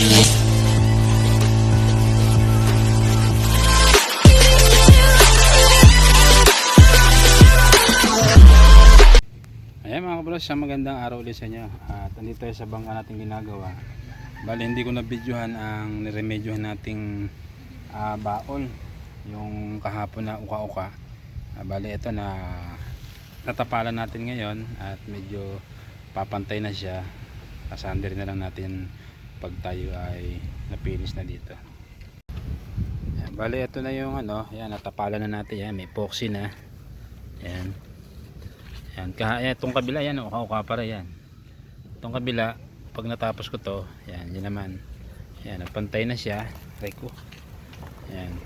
Ayan mga kabros, sa magandang araw ulit sa inyo. At andito sa bangka natin ginagawa. Bali hindi ko na videohan ang niremedyohan nating ah, baon. Yung kahapon na uka-uka. Ah, bali ito na natapalan natin ngayon at medyo papantay na siya. Kasander na lang natin pag tayo ay na-finish na dito. Ayan, bali ito na yung ano, yan natapalan na natin yan, may epoxy na. Yan. Yan, kaya itong kabila yan, uka-uka para yan. Itong kabila, pag natapos ko to, yan, yan naman. Yan, napantay na siya. Try ko. Yan.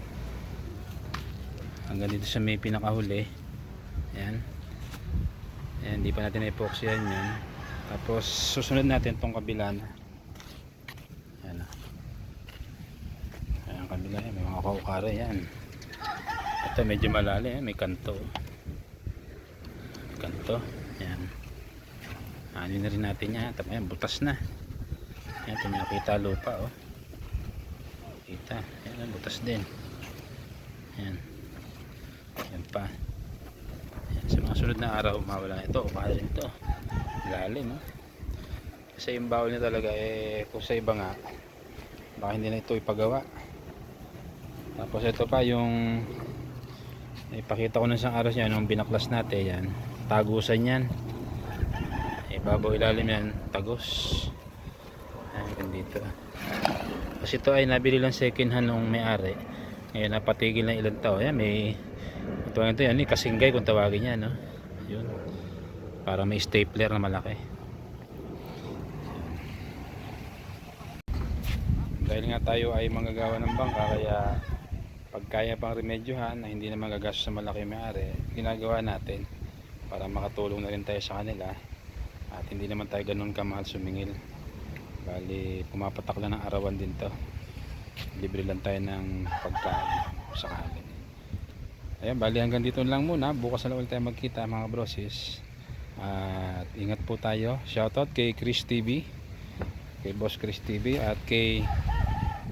Hanggang dito sa may pinakahuli. Yan. Yan, hindi pa natin epoxy yan yun. Tapos, susunod natin itong kabila na. Yan na. Ayan, kabila yan, may mga uka-ukara yan. Ito, medyo malalim, may kanto. Kanto yan. Ano na rin natin yan? Tama yan butas na. Yan ito nakita lupa oh. Kita yan butas din. Yan yan pa. Yan, sa mga sunod na araw mawala ito mawala rin ito. Lalim oh. Kasi yung bawal niya talaga eh kung sa iba nga baka hindi na ito ipagawa tapos ito pa yung ipakita ko ng isang araw niya nung binaklas natin yan. Tagusan yan. Ibabaw ilalim yan tagos. Ayan dito. Kasi ito ay nabili lang second hand nung may-ari. Ngayon napatigil na ilang tao. Yan may ito ito yan kasinggay kung tawagin yan no? yun. Para may stapler na malaki. Dahil nga tayo ay manggagawa ng bangka kaya pag kaya pang remedyohan na hindi na magagastos sa malaki may-ari ginagawa natin para makatulong na rin tayo sa kanila at hindi naman tayo ganun kamahal sumingil. Bali pumapatak lang ng arawan din to. Libre lang tayo ng pagkain sa kanila. Ayan bali hanggang dito lang muna. Bukas na ulit tayo magkita mga brosis. At ingat po tayo. Shoutout kay Chris TV kay Boss Chris TV at kay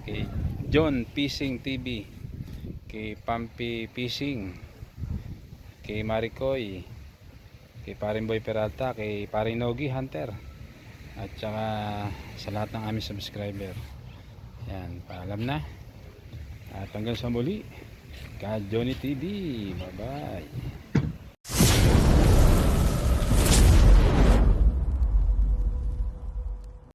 kay John Pising TV kay Pampi Pising kay Maricoy kay Paring Boy Peralta, kay Paring Nogi Hunter at saka sa lahat ng aming subscriber. Yan, paalam na. At hanggang sa muli ka Johnny TV bye bye